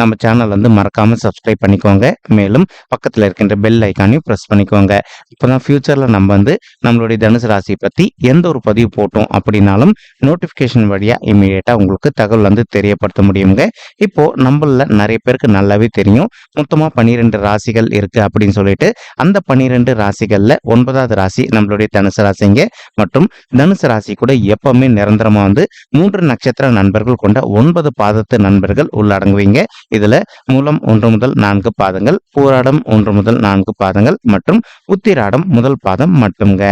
நம்ம சேனல் வந்து மறக்காம சப்ஸ்கிரைப் பண்ணிக்கோங்க. மேலும் பக்கத்தில் இருக்கின்ற பெல் ஐக்கானையும் ப்ரெஸ் பண்ணிக்கோங்க. இப்போதான் ஃபியூச்சரில் நம்ம வந்து நம்மளுடைய தனுசு ராசியை பற்றி எந்த ஒரு பதிவு போட்டோம் அப்படின்னாலும் நோட்டிஃபிகேஷன் வழியாக இமீடியட்டாக உங்களுக்கு தகவல் வந்து தெரியப்படுத்த முடியுங்க. இப்போ நம்மளில் நிறைய பேருக்கு நல்லாவே தெரியும். மொத்தமாக பன்னிரெண்டு ராசிகள் இருக்கு அப்படின்னு சொல்லிட்டு அந்த பன்னிரெண்டு ராசிகளில் ஒன்பதாவது ராசி நம்மளுடைய தனுசு ராசிங்க. மற்றும் தனுசு ராசி கூட எப்பவுமே நிரந்தரமாக வந்து மூன்று நட்சத்திர நண்பர்கள் கொண்ட ஒன்பது பாதத்து நண்பர்கள் உள்ளடங்குவீங்க. இதுல மூலம் ஒன்று முதல் நான்கு பாதங்கள் பூராடம் ஒன்று முதல் நான்கு பாதங்கள் மற்றும் உத்திராடம் முதல் பாதம் மட்டும்ங்க.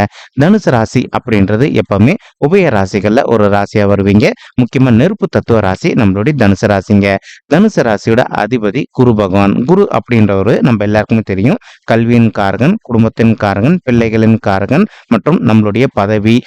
தனுசு ராசி அப்படின்றது எப்பவுமே உபய ராசிகள்ல ஒரு ராசியா வருவீங்க. முக்கியமா நெருப்பு தத்துவ ராசி நம்மளுடைய தனுசு ராசிங்க. தனுசு ராசியோட அதிபதி குரு பகவான். குரு அப்படின்றவரு நம்ம எல்லாருக்குமே தெரியும். கல்வியின் காரகன் குடும்பத்தின் காரகன் பிள்ளைகளின் காரகன் மற்றும் நம்மளுடைய பதவி.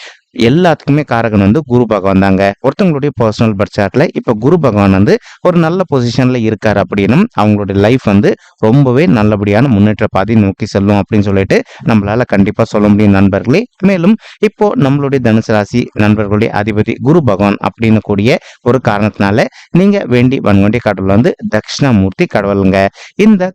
எல்லாத்துக்குமே காரகன் வந்து குரு பகவான் தாங்க. ஒருத்தவங்களுடைய பர்சனல் பர்த் சார்ட்ல இப்ப குரு பகவான் வந்து ஒரு நல்ல பொசிஷன்ல இருக்காரு அப்படின்னும் அவங்களுடைய லைஃப் வந்து ரொம்பவே நல்லபடியான முன்னேற்ற பாதை நோக்கி செல்லும் அப்படின்னு சொல்லிட்டு நம்மளால கண்டிப்பா சொல்ல முடியும் நண்பர்களே. மேலும் இப்போ நம்மளுடைய தனுசு ராசி நண்பர்களுடைய அதிபதி குரு பகவான் அப்படின்னு கூடிய ஒரு காரணத்தினால நீங்க வேண்டி வன்கொண்டி கடவுள் வந்து தட்சிணாமூர்த்தி கடவுளுங்க. இந்த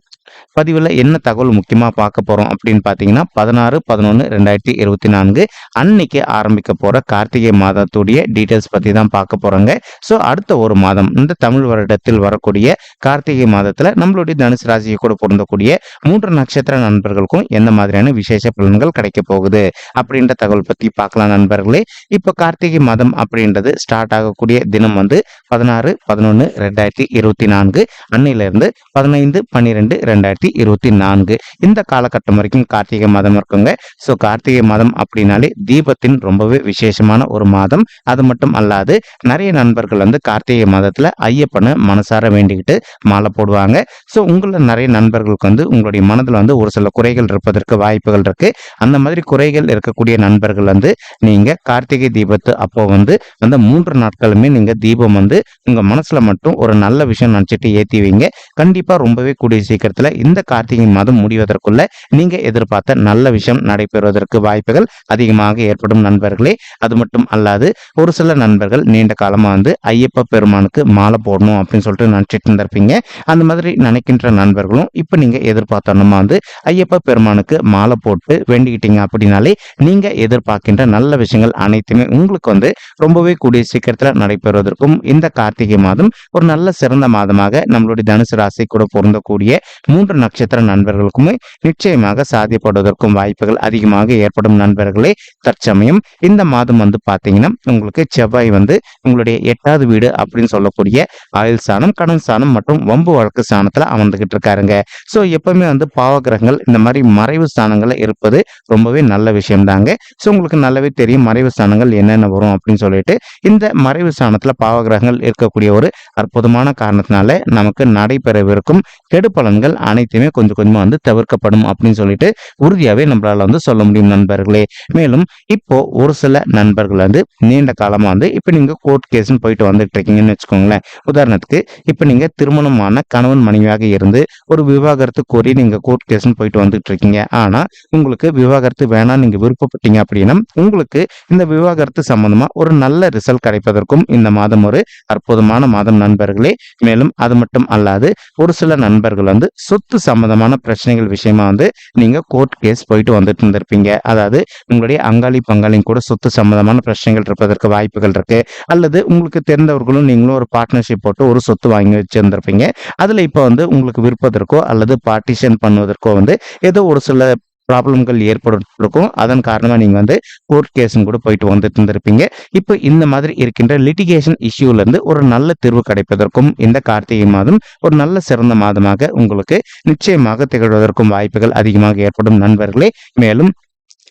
பதிவில் என்ன தகவல் முக்கியமாக பார்க்க போகிறோம் அப்படின்னு பார்த்தீங்கன்னா பதினாறு பதினொன்று ரெண்டாயிரத்தி இருபத்தி நான்கு அன்னைக்கு ஆரம்பிக்க போகிற கார்த்திகை மாதத்துடைய டீட்டெயில்ஸ் பற்றி தான் பார்க்க போகிறோங்க ஸோ அடுத்த ஒரு மாதம் இந்த தமிழ் வருடத்தில் வரக்கூடிய கார்த்திகை மாதத்தில் நம்மளுடைய தனுசு ராசியை கூட பொருந்தக்கூடிய மூன்று நட்சத்திர நண்பர்களுக்கும் எந்த மாதிரியான விசேஷ பலன்கள் கிடைக்க போகுது அப்படின்ற தகவல் பற்றி பார்க்கலாம் நண்பர்களே. இப்போ கார்த்திகை மாதம் அப்படின்றது ஸ்டார்ட் ஆகக்கூடிய தினம் வந்து பதினாறு பதினொன்று ரெண்டாயிரத்தி இருபத்தி நான்கு அன்னையிலிருந்து பதினைந்து பன்னிரெண்டு ரெண்டாயிரத்தி இருபத்தி நான்கு. இந்த காலகட்டம் வரைக்கும் கார்த்திகை மாதம் இருக்குங்க. ஸோ கார்த்திகை மாதம் அப்படின்னாலே தீபத்தின் ரொம்பவே விசேஷமான ஒரு மாதம். அது மட்டும் அல்லாது நிறைய நண்பர்கள் வந்து கார்த்திகை மாதத்துல ஐயப்பனை மனசார வேண்டிக்கிட்டு மாலை போடுவாங்க. ஸோ உங்கள நிறைய நண்பர்களுக்கு வந்து உங்களுடைய மனதில் வந்து ஒரு சில குறைகள் இருப்பதற்கு வாய்ப்புகள் இருக்கு. அந்த மாதிரி குறைகள் இருக்கக்கூடிய நண்பர்கள் வந்து நீங்க கார்த்திகை தீபத்து அப்போ வந்து அந்த மூன்று நாட்களுமே நீங்க தீபம் வந்து உங்க மனசுல மட்டும் ஒரு நல்ல விஷயம் நினைச்சிட்டு ஏத்தி வைங்க. கண்டிப்பா ரொம்பவே கூடிய சீக்கிரத்தில் இந்த கார்த்திகை மாதம் முடிவதற்குள்ள நீங்க எதிர்பார்த்த நல்ல விஷயம் நடைபெறுவதற்கு வாய்ப்புகள் அதிகமாக ஏற்படும் நண்பர்களே. அது மட்டும் அல்லாது ஒரு சில நண்பர்கள் நீண்ட காலமா வந்து ஐயப்ப பெருமானுக்கு மாலை போடணும் அப்படின்னு சொல்லிட்டு நினைச்சிட்டு இருந்திருப்பீங்க. அந்த மாதிரி நினைக்கின்ற நண்பர்களும் இப்ப நீங்க எதிர்பார்த்தோம்னா வந்து ஐயப்ப பெருமானுக்கு மாலை போட்டு வேண்டிக்கிட்டீங்க அப்படின்னாலே நீங்க எதிர்பார்க்கின்ற நல்ல விஷயங்கள் அனைத்துமே உங்களுக்கு வந்து ரொம்பவே கூடிய சீக்கிரத்துல நடைபெறுவதற்கும் இந்த கார்த்திகை மாதம் ஒரு நல்ல சிறந்த மாதமாக நம்மளுடைய தனுசு ராசி கூட பொருந்தக்கூடிய மூன்று நட்சத்திர நண்பர்களுக்குமே நிச்சயமாக சாதிப்படுவதற்கும் வாய்ப்புகள் அதிகமாக ஏற்படும் நண்பர்களே. தற்சமயம் இந்த மாதம் வந்து பார்த்தீங்கன்னா உங்களுக்கு செவ்வாய் வந்து உங்களுடைய எட்டாவது வீடு அப்படின்னு சொல்லக்கூடிய ஆயுள் ஸ்தானம் கடன் ஸ்தானம் மற்றும் வம்பு வழக்கு ஸ்தானத்துல அமர்ந்துகிட்டு இருக்காருங்க. ஸோ எப்பவுமே வந்து பாவகிரகங்கள் இந்த மாதிரி மறைவு ஸ்தானங்களில் இருப்பது ரொம்பவே நல்ல விஷயம் தாங்க ஸோ உங்களுக்கு நல்லாவே தெரியும் மறைவு ஸ்தானங்கள் என்னென்ன வரும் அப்படின்னு சொல்லிட்டு. இந்த மறைவு ஸ்தானத்துல பாவகிரகங்கள் இருக்கக்கூடிய ஒரு அற்புதமான காரணத்தினால நமக்கு நடைபெறவிருக்கும் கெடு பலன்கள் அனைத்துமே கொஞ்சம் கொஞ்சமாக வந்து தவிர்க்கப்படும் அப்படின்னு சொல்லிட்டு உறுதியாவே நம்மளால வந்து சொல்ல முடியும் நண்பர்களே. மேலும் இப்போ ஒரு சில நண்பர்கள் வந்து நீண்ட காலமா வந்து இப்போ நீங்க கோர்ட் கேஸ்னு போயிட்டு வந்துட்டு இருக்கீங்கன்னு வச்சுக்கோங்களேன். உதாரணத்துக்கு இப்போ நீங்க திருமணமான கணவன் மனைவியாக இருந்து ஒரு விவாகரத்து கோரி நீங்க கோர்ட் கேஸ்னு போயிட்டு வந்துட்டு இருக்கீங்க. ஆனா உங்களுக்கு விவாகரத்து வேணாம் நீங்க விருப்பப்பட்டீங்க அப்படின்னா உங்களுக்கு இந்த விவாகரத்து சம்பந்தமாக ஒரு நல்ல ரிசல்ட் கிடைப்பதற்கும் இந்த மாதம் ஒரு அற்புதமான மாதம் நண்பர்களே. மேலும் அது மட்டும் அல்லாது ஒரு சில நண்பர்கள் வந்து சொத்து சம்பந்தமான பிரச்சனைகள் விஷயமா வந்து நீங்க கோர்ட் கேஸ் போயிட்டு வந்துட்டு இருந்திருப்பீங்க. அதாவது உங்களுடைய அங்காளி பங்காளியும் கூட சொத்து சம்பந்தமான பிரச்சனைகள் இருப்பதற்கு வாய்ப்புகள் இருக்கு. அல்லது உங்களுக்கு தெரிந்தவர்களும் நீங்களும் ஒரு பார்ட்னர்ஷிப் போட்டு ஒரு சொத்து வாங்கி வச்சிருந்திருப்பீங்க. அதுல இப்போ வந்து உங்களுக்கு விற்பதற்கோ அல்லது பார்ட்டிஷன் பண்ணுவதற்கோ வந்து ஏதோ ஒரு சில ப்ராப்ளம்கள் ஏற்பட்டிருக்கும் அதன் காரணமாக நீங்கள் வந்து கோர்ட் கேஸும் கூட போயிட்டு வந்துட்டு இருந்திருப்பீங்க இப்போ இந்த மாதிரி இருக்கின்ற லிட்டிகேஷன் இஷ்யூலேருந்து ஒரு நல்ல தீர்வு கிடைப்பதற்கும் இந்த கார்த்திகை மாதம் ஒரு நல்ல சிறந்த மாதமாக உங்களுக்கு நிச்சயமாக திகழ்வதற்கும் வாய்ப்புகள் அதிகமாக ஏற்படும் நண்பர்களே. மேலும்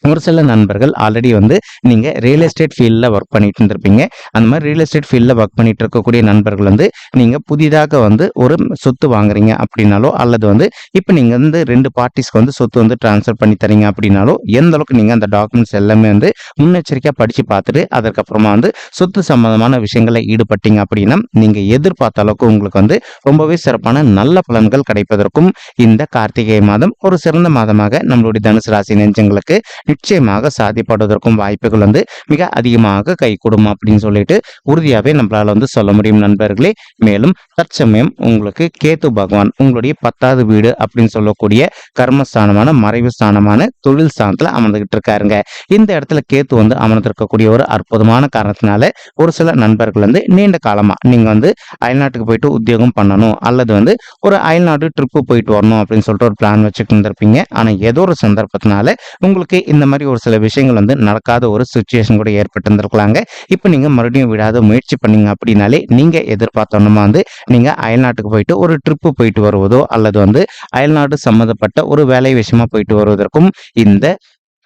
ஒரு சில நண்பர்கள் ஆல்ரெடி வந்து நீங்கள் ரியல் எஸ்டேட் ஃபீல்டில் ஒர்க் பண்ணிட்டு இருந்திருப்பீங்க. அந்த மாதிரி ரியல் எஸ்டேட் ஃபீல்டில் ஒர்க் பண்ணிட்டு இருக்கக்கூடிய நண்பர்கள் வந்து நீங்கள் புதிதாக வந்து ஒரு சொத்து வாங்குறீங்க அப்படின்னாலோ அல்லது வந்து இப்போ நீங்கள் வந்து ரெண்டு பார்ட்டிஸ்க்கு வந்து சொத்து வந்து ட்ரான்ஸ்ஃபர் பண்ணி தரீங்க அப்படின்னாலோ எந்த அளவுக்கு நீங்கள் அந்த டாக்குமெண்ட்ஸ் எல்லாமே வந்து முன்னெச்சரிக்கையாக படித்து பார்த்துட்டு அதற்கப்புறமா வந்து சொத்து சம்பந்தமான விஷயங்களை ஈடுபட்டீங்க அப்படின்னா நீங்கள் எதிர்பார்த்த அளவுக்கு உங்களுக்கு வந்து ரொம்பவே சிறப்பான நல்ல பலன்கள் கிடைப்பதற்கும் இந்த கார்த்திகை மாதம் ஒரு சிறந்த மாதமாக நம்மளுடைய தனுசு ராசி நெஞ்சங்களுக்கு நிச்சயமாக சாதிப்படுவதற்கும் வாய்ப்புகள் வந்து மிக அதிகமாக கைகூடும் அப்படின்னு சொல்லிட்டு உறுதியாகவே நம்மளால் வந்து சொல்ல முடியும் நண்பர்களே. மேலும் தற்சமயம் உங்களுக்கு கேத்து பகவான் உங்களுடைய பத்தாவது வீடு அப்படின்னு சொல்லக்கூடிய கர்மஸ்தானமான மறைவு ஸ்தானமான தொழில் ஸ்தானத்துல அமர்ந்துகிட்டு இருக்காருங்க. இந்த இடத்துல கேத்து வந்து அமர்ந்திருக்கக்கூடிய ஒரு அற்புதமான காரணத்தினால ஒரு சில நண்பர்கள் வந்து நீண்ட காலமா நீங்க வந்து அயல்நாட்டுக்கு போயிட்டு உத்தியோகம் பண்ணணும் அல்லது வந்து ஒரு அயல்நாடு ட்ரிப்பு போயிட்டு வரணும் அப்படின்னு சொல்லிட்டு ஒரு பிளான் வச்சுட்டு இருந்திருப்பீங்க. ஆனால் ஏதோ ஒரு சந்தர்ப்பத்தினால உங்களுக்கு இந்த இந்த மாதிரி ஒரு சில விஷயங்கள் வந்து நடக்காத ஒரு சுச்சுவேஷன் கூட ஏற்பட்டிருந்திருக்கலாங்க. இப்போ நீங்கள் மறுபடியும் விடாத முயற்சி பண்ணீங்க அப்படின்னாலே நீங்கள் எதிர்பார்த்தோன்னா வந்து நீங்கள் அயல்நாட்டுக்கு போயிட்டு ஒரு ட்ரிப்பு போயிட்டு வருவதோ அல்லது வந்து அயல்நாடு சம்மந்தப்பட்ட ஒரு வேலை விஷயமா போயிட்டு வருவதற்கும் இந்த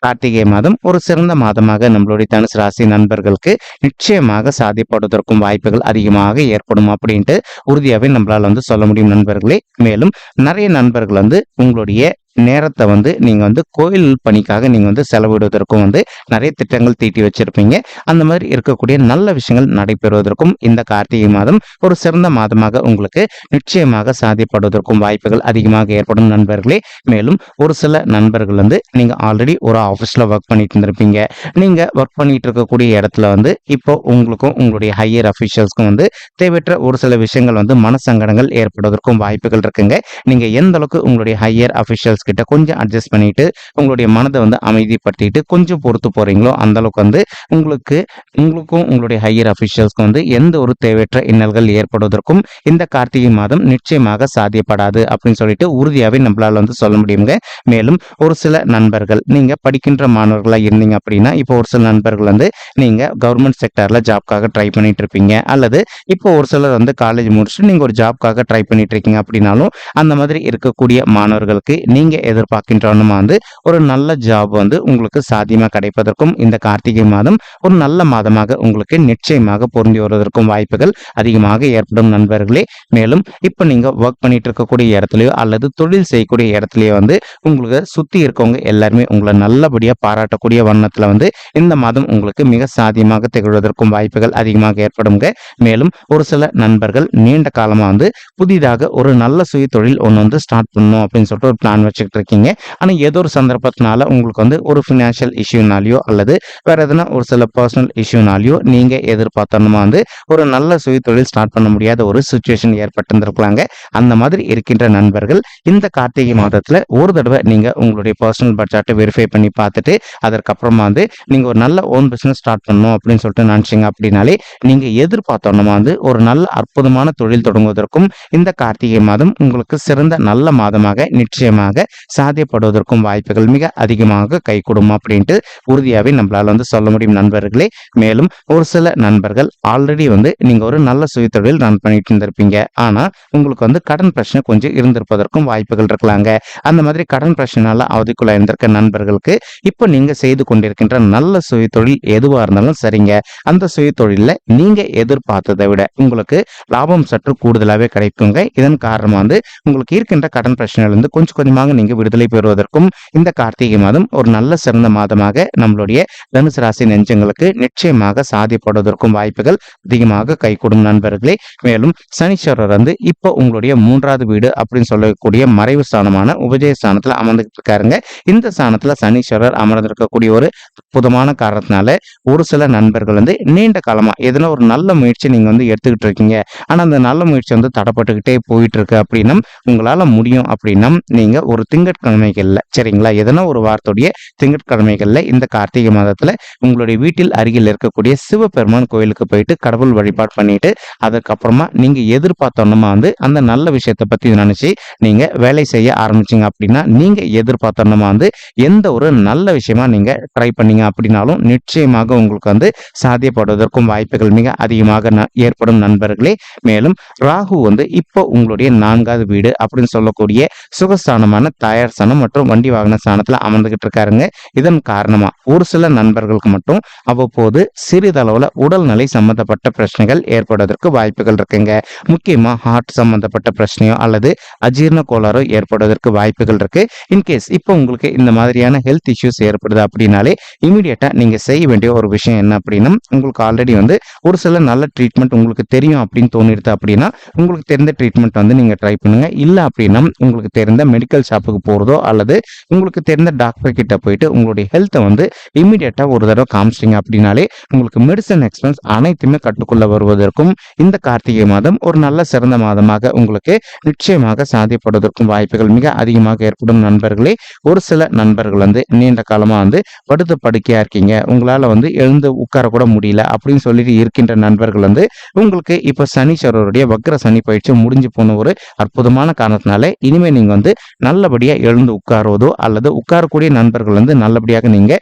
கார்த்திகை மாதம் ஒரு சிறந்த மாதமாக நம்மளுடைய தனுசு ராசி நண்பர்களுக்கு நிச்சயமாக சாதிப்படுவதற்கும் வாய்ப்புகள் அதிகமாக ஏற்படும் அப்படின்ட்டு உறுதியாகவே நம்மளால் வந்து சொல்ல முடியும் நண்பர்களே. மேலும் நிறைய நண்பர்கள் வந்து உங்களுடைய நேரத்தை வந்து நீங்கள் வந்து கோயில் பணிக்காக நீங்கள் வந்து செலவிடுவதற்கும் வந்து நிறைய திட்டங்கள் தீட்டி வச்சிருப்பீங்க. அந்த மாதிரி இருக்கக்கூடிய நல்ல விஷயங்கள் நடைபெறுவதற்கும் இந்த கார்த்திகை மாதம் ஒரு சிறந்த மாதமாக உங்களுக்கு நிச்சயமாக சாதிப்படுவதற்கும் வாய்ப்புகள் அதிகமாக ஏற்படும் நண்பர்களே. மேலும் ஒரு சில நண்பர்கள் வந்து நீங்கள் ஆல்ரெடி ஒரு ஆஃபீஸில் ஒர்க் பண்ணிட்டு இருந்திருப்பீங்க. நீங்கள் ஒர்க் பண்ணிட்டு இருக்கக்கூடிய இடத்துல வந்து இப்போ உங்களுக்கும் உங்களுடைய ஹையர் அஃபீஷியல்ஸ்க்கும் வந்து தேவையற்ற ஒரு சில விஷயங்கள் வந்து மனசங்கடங்கள் ஏற்படுவதற்கும் வாய்ப்புகள் இருக்குங்க. நீங்கள் எந்த அளவுக்கு உங்களுடைய ஹையர் அஃபீஷியல்ஸ் கிட்ட கொஞ்சம் அட்ஜஸ்ட் பண்ணிட்டு உங்களுடைய மனதை வந்து அமைதிப்படுத்திட்டு கொஞ்சம் பொறுத்து போறீங்களோ அந்த அளவுக்கு வந்து உங்களுக்கு உங்களுக்கும் உங்களுடைய ஹையர் அஃபிஷியல்ஸ்க்கும் வந்து எந்த ஒரு தேவையற்ற இன்னல்கள் ஏற்படுவதற்கும் இந்த கார்த்திகை மாதம் நிச்சயமாக சாத்தியப்படாது அப்படின்னு சொல்லிட்டு உறுதியாகவே நம்மளால வந்து சொல்ல முடியுங்க. மேலும் ஒரு சில நண்பர்கள் நீங்க படிக்கின்ற மாணவர்களா இருந்தீங்க அப்படின்னா இப்போ ஒரு சில நண்பர்கள் வந்து நீங்க கவர்மெண்ட் செக்டர்ல ஜாப்காக ட்ரை பண்ணிட்டு இருப்பீங்க. அல்லது இப்போ ஒரு சிலர் வந்து காலேஜ் முடிச்சுட்டு நீங்க ஒரு ஜாப்காக ட்ரை பண்ணிட்டு இருக்கீங்க அப்படின்னாலும் அந்த மாதிரி இருக்கக்கூடிய மாணவர்களுக்கு நீங்க எதிர்பார்க்கின்றவனுமா வந்து ஒரு நல்ல ஜாப் வந்து உங்களுக்கு சாத்தியமா கிடைப்பதற்கும் இந்த கார்த்திகை மாதம் ஒரு நல்ல மாதமாக உங்களுக்கு நிச்சயமாக பொருந்தி வருவதற்கும் வாய்ப்புகள் அதிகமாக ஏற்படும் நண்பர்களே. மேலும் இப்போ நீங்க ஒர்க் பண்ணிட்டு இருக்கக்கூடிய இடத்துலயோ அல்லது தொழில் செய்யக்கூடிய இடத்துலயோ வந்து உங்களுக்கு சுத்தி இருக்கவங்க எல்லாருமே உங்களை நல்லபடியா பாராட்டக்கூடிய வண்ணத்துல வந்து இந்த மாதம் உங்களுக்கு மிக சாத்தியமாக திகழ்வதற்கும் வாய்ப்புகள் அதிகமாக ஏற்படுங்க. மேலும் ஒரு சில நண்பர்கள் நீண்ட காலமா வந்து புதிதாக ஒரு நல்ல சுய தொழில் ஒன்று வந்து ஸ்டார்ட் பண்ணணும் அப்படின்னு சொல்லிட்டு ஒரு பிளான் வச்சுக்கிட்டு இருக்கீங்க ஆனால் ஏதோ ஒரு சந்தர்ப்பத்தினால உங்களுக்கு வந்து ஒரு ஃபினான்ஷியல் இஷ்யூனாலேயோ அல்லது வேற எதனா ஒரு சில பர்சனல் இஷ்யூனாலேயோ நீங்க எதிர்பார்த்தோமா வந்து ஒரு நல்ல சுய தொழில் ஸ்டார்ட் பண்ண முடியாத ஒரு சுச்சுவேஷன் ஏற்பட்டிருந்திருக்கலாங்க. அந்த மாதிரி இருக்கின்ற நண்பர்கள் இந்த கார்த்திகை மாதத்துல ஒரு தடவை நீங்க உங்களுடைய பர்சனல் பட்ஜெட்டை வெரிஃபை பண்ணி பார்த்துட்டு அதற்கப்புறமா வந்து நீங்க ஒரு நல்ல ஓன் பிசினஸ் ஸ்டார்ட் பண்ணணும் அப்படின்னு சொல்லிட்டு நினைச்சீங்க அப்படின்னாலே நீங்க எதிர்பார்த்தோன்னா வந்து ஒரு நல்ல அற்புதமான தொழில் தொடங்குவதற்கும் இந்த கார்த்திகை மாதம் உங்களுக்கு சிறந்த நல்ல மாதமாக நிச்சயமாக சாத்தியப்படுவதற்கும் வாய்ப்புகள் மிக அதிகமாக கைகூடும் அப்படின்ட்டு உறுதியாகவே நம்மளால் வந்து சொல்ல முடியும் நண்பர்களே. மேலும் ஒரு சில நண்பர்கள் ஆல்ரெடி வந்து நீங்க ஒரு நல்ல சுயத்தொழில் ரன் பண்ணிட்டு இருந்திருப்பீங்க. ஆனா உங்களுக்கு வந்து கடன் பிரச்சனை கொஞ்சம் இருந்திருப்பதற்கும் வாய்ப்புகள் இருக்கலாங்க. அந்த மாதிரி கடன் பிரச்சனைனால அவதிக்குள்ள இருந்திருக்க நண்பர்களுக்கு இப்போ நீங்க செய்து கொண்டிருக்கின்ற நல்ல சுயத்தொழில் எதுவா இருந்தாலும் சரிங்க. அந்த சுயத்தொழிலில் நீங்க எதிர்பார்த்ததை விட உங்களுக்கு லாபம் சற்று கூடுதலாகவே கிடைக்குங்க. இதன் காரணமாக வந்து உங்களுக்கு இருக்கின்ற கடன் பிரச்சனையிலிருந்து கொஞ்சம் கொஞ்சமாக நீங்கள் விடுதலை பெறுவதற்கும் இந்த கார்த்திகை மாதம் ஒரு நல்ல சிறந்த மாதமாக நம்மளுடைய தனுசு ராசி நெஞ்சங்களுக்கு நிச்சயமாக சாதிப்படுவதற்கும் வாய்ப்புகள் அதிகமாக கைகூடும் நண்பர்களே. மேலும் சனீஸ்வரர் வந்து இப்போ உங்களுடைய மூன்றாவது வீடு அப்படின்னு சொல்லக்கூடிய மறைவு ஸ்தானமான உபஜய ஸ்தானத்தில் அமர்ந்துட்டு இருக்காருங்க. இந்த ஸ்தானத்தில் சனீஸ்வரர் அமர்ந்திருக்கக்கூடிய ஒரு அற்புதமான காரணத்தினால ஒரு சில நண்பர்கள் வந்து நீண்ட காலமா எதனா ஒரு நல்ல முயற்சி நீங்க வந்து எடுத்துக்கிட்டு இருக்கீங்க. ஆனா அந்த நல்ல முயற்சி வந்து தடப்பட்டுக்கிட்டே போயிட்டு இருக்கு அப்படின்னா உங்களால முடியும் அப்படின்னா நீங்க ஒரு திங்கட்கிழமைகள்ல சரிங்களா? எதனா ஒரு வாரத்துடைய திங்கட்கிழமைகள்ல இந்த கார்த்திகை மாதத்துல உங்களுடைய வீட்டில் அருகில் இருக்கக்கூடிய சிவபெருமான் கோயிலுக்கு போயிட்டு கடவுள் வழிபாடு பண்ணிட்டு அதுக்கப்புறமா நீங்க எதிர்பார்த்தோன்னமா வந்து அந்த நல்ல விஷயத்தை பத்தி நினைச்சு நீங்க வேலை செய்ய ஆரம்பிச்சீங்க அப்படின்னா நீங்க எதிர்பார்த்தோன்னமா வந்து எந்த ஒரு நல்ல விஷயமா நீங்க ட்ரை பண்ணீங்க அப்படின்னாலும் நிச்சயமாக உங்களுக்கு வந்து சாத்தியப்படுவதற்கும் வாய்ப்புகள் மிக அதிகமாக ந- ஏற்படும் நண்பர்களே. மேலும் ராகு வந்து இப்போ உங்களுடைய நான்காவது வீடு அப்படின்னு சொல்லக்கூடிய சுகஸ்தானமான தாயார் சனம் மற்றும் வண்டி வாகன ஸ்தானத்துல அமர்ந்துகிட்டு இருக்காருங்க. இதன் காரணமா ஒரு சில நண்பர்களுக்கு மட்டும் அவ்வப்போது சிறிதளவுல உடல்நிலை சம்பந்தப்பட்ட பிரச்சனைகள் ஏற்படுவதற்கு வாய்ப்புகள் இருக்குங்க. முக்கியமா ஹார்ட் சம்பந்தப்பட்ட பிரச்சனையோ அல்லது அஜீரண கோளாறோ ஏற்படுவதற்கு வாய்ப்புகள் இருக்கு. இன்கேஸ் இப்போ உங்களுக்கு இந்த மாதிரியான ஹெல்த் இஷ்யூஸ் ஏற்படுது அப்படின்னாலே இமீடியட்டா நீங்க செய்ய வேண்டிய ஒரு விஷயம் என்ன அப்படின்னா உங்களுக்கு ஆல்ரெடி வந்து ஒரு சில நல்ல ட்ரீட்மெண்ட் உங்களுக்கு தெரியும் அப்படின்னு தோணிடுது அப்படின்னா உங்களுக்கு தெரிந்த ட்ரீட்மெண்ட் வந்து நீங்க ட்ரை பண்ணுங்க. இல்ல அப்படின்னா உங்களுக்கு தெரிந்த மெடிக்கல் ஷாப் ஷாப்புக்கு போகிறதோ அல்லது உங்களுக்கு தெரிந்த டாக்டர் கிட்ட போயிட்டு உங்களுடைய ஹெல்த்தை வந்து இமீடியட்டா ஒரு தடவை காமிச்சிங்க அப்படின்னாலே உங்களுக்கு மெடிசன் எக்ஸ்பென்ஸ் அனைத்துமே கட்டுக்குள்ள வருவதற்கும் இந்த கார்த்திகை மாதம் ஒரு நல்ல சிறந்த மாதமாக உங்களுக்கு நிச்சயமாக சாதிப்படுவதற்கும் வாய்ப்புகள் மிக அதிகமாக ஏற்படும் நண்பர்களே. ஒரு சில நண்பர்கள் வந்து நீண்ட காலமாக வந்து படுத்து படுக்கையாக இருக்கீங்க. உங்களால் வந்து எழுந்து உட்கார கூட முடியல அப்படின்னு சொல்லிட்டு இருக்கின்ற நண்பர்கள் வந்து உங்களுக்கு இப்போ சனீஸ்வரருடைய வக்ர சனி பயிற்சி முடிஞ்சு போன ஒரு அற்புதமான காரணத்தினால இனிமேல் நீங்கள் வந்து நல்ல நல்லபடியாக எழுந்து உட்காருவதோ அல்லது உட்காரக்கூடிய நண்பர்கள் வந்து நல்லபடியாக நீங்க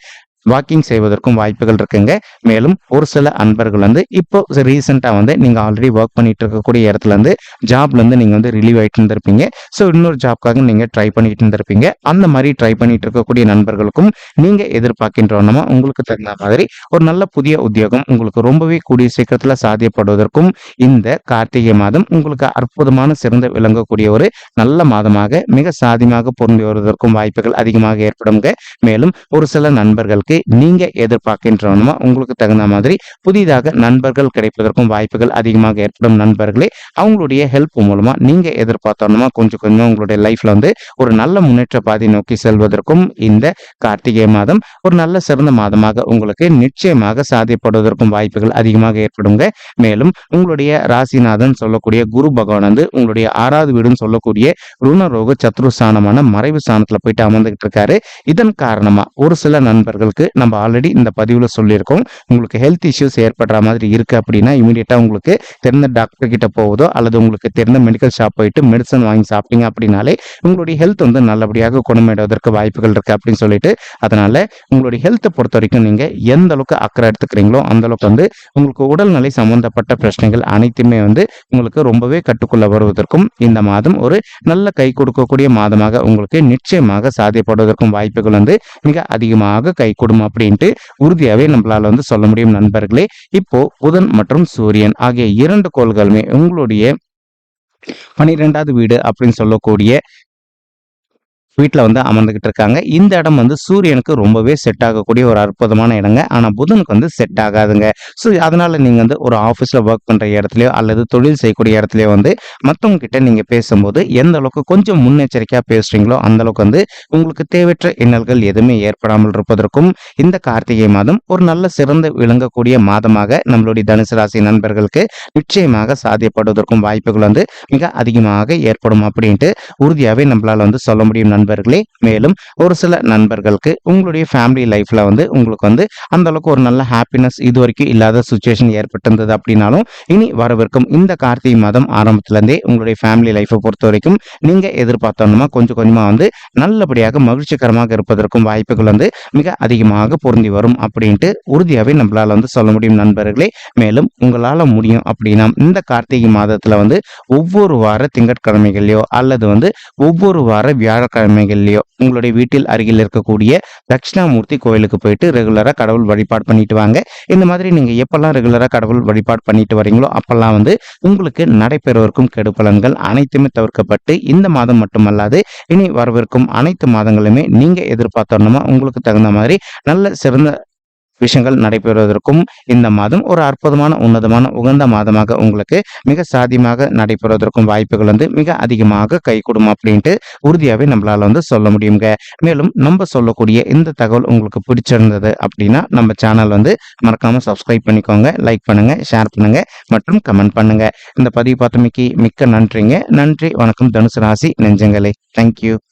வாக்கிங் செய்வதற்கும் வாய்ப்புகள் இருக்குங்க. மேலும் ஒரு சில அன்பர்கள் வந்து இப்போ ரீசெண்டாக வந்து நீங்கள் ஆல்ரெடி ஒர்க் பண்ணிட்டு இருக்கக்கூடிய இடத்துல இருந்து ஜாப்லேருந்து நீங்கள் வந்து ரிலீவ் ஆகிட்டு இருந்திருப்பீங்க. ஸோ இன்னொரு ஜாப்காக நீங்கள் ட்ரை பண்ணிட்டு இருந்திருப்பீங்க. அந்த மாதிரி ட்ரை பண்ணிட்டு இருக்கக்கூடிய நண்பர்களுக்கும் நீங்கள் எதிர்பார்க்கின்றோன்னா உங்களுக்கு தகுந்த மாதிரி ஒரு நல்ல புதிய உத்தியோகம் உங்களுக்கு ரொம்பவே கூடிய சீக்கிரத்தில் சாத்தியப்படுவதற்கும் இந்த கார்த்திகை மாதம் உங்களுக்கு அற்புதமான சிறந்த விளங்கக்கூடிய ஒரு நல்ல மாதமாக மிக சாதியமாக பொருந்தி வருவதற்கும் வாய்ப்புகள் அதிகமாக ஏற்படுங்க மேலும் ஒரு சில நண்பர்களுக்கு உங்களுக்கு நீங்க எதிர்பார்க்கின்றவனுமா? உங்களுக்கு தகுந்த மாதிரி புதிதாக நண்பர்கள் கிடைப்பதற்கும் வாய்ப்புகள் அதிகமாக ஏற்படும் நண்பர்களே அவங்களுடைய ஹெல்ப் மூலமா நீங்க எதிர்பார்த்தோம்னா கொஞ்சம் கொஞ்சம் உங்களுடைய லைஃப்ல வந்து ஒரு நல்ல முன்னேற்ற பாதை நோக்கி செல்வதற்கும் இந்த கார்த்திகை மாதம் ஒரு நல்ல சிறந்த மாதமாக உங்களுக்கு நிச்சயமாக சாதிப்படுவதற்கும் வாய்ப்புகள் அதிகமாக ஏற்படுங்க. மேலும் உங்களுடைய ராசிநாதன் சொல்லக்கூடிய குரு பகவான் வந்து உங்களுடைய ஆறாவது வீடுன்னு சொல்லக்கூடிய ருணரோக சத்ருஸ்தானமான மறைவு ஸ்தானத்துல போயிட்டு அமர்ந்துகிட்டு இருக்காரு. இதன் காரணமா ஒரு சில நண்பர்களுக்கு இருக்கு. நம்ம ஆல்ரெடி இந்த பதிவில் சொல்லியிருக்கோம். உங்களுக்கு ஹெல்த் இஷ்யூஸ் ஏற்படுற மாதிரி இருக்கு அப்படின்னா இமீடியட்டா உங்களுக்கு தெரிந்த டாக்டர் கிட்ட போவதோ அல்லது உங்களுக்கு தெரிந்த மெடிக்கல் ஷாப் போயிட்டு மெடிசன் வாங்கி சாப்பிட்டீங்க அப்படின்னாலே உங்களுடைய ஹெல்த் வந்து நல்லபடியாக குணமடைவதற்கு வாய்ப்புகள் இருக்கு அப்படின்னு சொல்லிட்டு அதனால உங்களுடைய ஹெல்த்தை பொறுத்த வரைக்கும் நீங்க எந்த அளவுக்கு அக்கறை எடுத்துக்கிறீங்களோ அந்த அளவுக்கு வந்து உங்களுக்கு உடல்நிலை சம்பந்தப்பட்ட பிரச்சனைகள் அனைத்துமே வந்து உங்களுக்கு ரொம்பவே கட்டுக்குள்ள வருவதற்கும் இந்த மாதம் ஒரு நல்ல கை கொடுக்கக்கூடிய மாதமாக உங்களுக்கு நிச்சயமாக சாத்தியப்படுவதற்கும் வாய்ப்புகள் வந்து மிக அதிகமாக கை கொடுக்கும். ஏற்படும் அப்படின்ட்டு உறுதியாகவே நம்மளால வந்து சொல்ல முடியும் நண்பர்களே. இப்போ புதன் மற்றும் சூரியன் ஆகிய இரண்டு கோள்களுமே உங்களுடைய பனிரெண்டாவது வீடு அப்படின்னு சொல்லக்கூடிய வீட்டில் வந்து அமர்ந்துகிட்டு இருக்காங்க இந்த இடம் வந்து சூரியனுக்கு ரொம்பவே செட் ஆகக்கூடிய ஒரு அற்புதமான இடங்க. ஆனால் புதனுக்கு வந்து செட் ஆகாதுங்க. ஸோ அதனால நீங்கள் வந்து ஒரு ஆஃபீஸில் ஒர்க் பண்ணுற இடத்துலையோ அல்லது தொழில் செய்யக்கூடிய இடத்துலையோ வந்து மற்றவங்ககிட்ட நீங்கள் பேசும்போது எந்த அளவுக்கு கொஞ்சம் முன்னெச்சரிக்கையாக பேசுறீங்களோ அந்தளவுக்கு வந்து உங்களுக்கு தேவையற்ற இன்னல்கள் எதுவுமே ஏற்படாமல் இருப்பதற்கும் இந்த கார்த்திகை மாதம் ஒரு நல்ல சிறந்து விளங்கக்கூடிய மாதமாக நம்மளுடைய தனுசு ராசி நண்பர்களுக்கு நிச்சயமாக சாத்தியப்படுவதற்கும் வாய்ப்புகள் வந்து மிக அதிகமாக ஏற்படும் அப்படின்ட்டு உறுதியாகவே நம்மளால் வந்து சொல்ல முடியும் நண்பர்களே. மேலும் ஒரு சில நண்பர்களுக்கு உங்களுடைய ஃபேமிலி லைஃப்ல வந்து உங்களுக்கு வந்து அந்த அளவுக்கு ஒரு நல்ல ஹாப்பினஸ் இது வரைக்கும் இல்லாத சுச்சுவேஷன் ஏற்பட்டிருந்தது அப்படின்னாலும் இனி வரவிருக்கும் இந்த கார்த்திகை மாதம் ஆரம்பத்திலேருந்தே உங்களுடைய ஃபேமிலி லைஃப்பை பொறுத்த வரைக்கும் நீங்க எதிர்பார்த்தோம்னா கொஞ்சம் கொஞ்சமாக வந்து நல்லபடியாக மகிழ்ச்சிகரமாக இருப்பதற்கும் வாய்ப்புகள் வந்து மிக அதிகமாக பொருந்தி வரும் அப்படின்ட்டு உறுதியாகவே நம்மளால வந்து சொல்ல முடியும் நண்பர்களே. மேலும் உங்களால முடியும் அப்படின்னா இந்த கார்த்திகை மாதத்துல வந்து ஒவ்வொரு வார திங்கட்கிழமைகளையோ அல்லது வந்து ஒவ்வொரு வார வியாழக்கிழமை கிழமைகள்லையோ உங்களுடைய வீட்டில் அருகில் இருக்கக்கூடிய தட்சிணாமூர்த்தி கோயிலுக்கு போயிட்டு ரெகுலராக கடவுள் வழிபாடு பண்ணிட்டு வாங்க. இந்த மாதிரி நீங்கள் எப்பெல்லாம் ரெகுலராக கடவுள் வழிபாடு பண்ணிட்டு வரீங்களோ அப்பெல்லாம் வந்து உங்களுக்கு நடைபெறுவருக்கும் கெடு பலன்கள் அனைத்துமே தவிர்க்கப்பட்டு இந்த மாதம் மட்டுமல்லாது இனி வரவிருக்கும் அனைத்து மாதங்களுமே நீங்கள் எதிர்பார்த்தோன்னா உங்களுக்கு தகுந்த மாதிரி நல்ல சிறந்த விஷயங்கள் நடைபெறுவதற்கும் இந்த மாதம் ஒரு அற்புதமான உன்னதமான உகந்த மாதமாக உங்களுக்கு மிக சாதியமாக நடைபெறுவதற்கும் வாய்ப்புகள் வந்து மிக அதிகமாக கை அப்படின்ட்டு உறுதியாகவே நம்மளால் வந்து சொல்ல முடியுங்க. மேலும் நம்ம சொல்லக்கூடிய இந்த தகவல் உங்களுக்கு பிடிச்சிருந்தது அப்படின்னா நம்ம சேனல் வந்து மறக்காமல் சப்ஸ்கிரைப் பண்ணிக்கோங்க லைக் பண்ணுங்க ஷேர் பண்ணுங்க மற்றும் கமெண்ட் பண்ணுங்க. இந்த பதிவு பார்த்தமைக்கு மிக்க நன்றிங்க. நன்றி வணக்கம். தனுசு ராசி நெஞ்சங்களே. தேங்க்யூ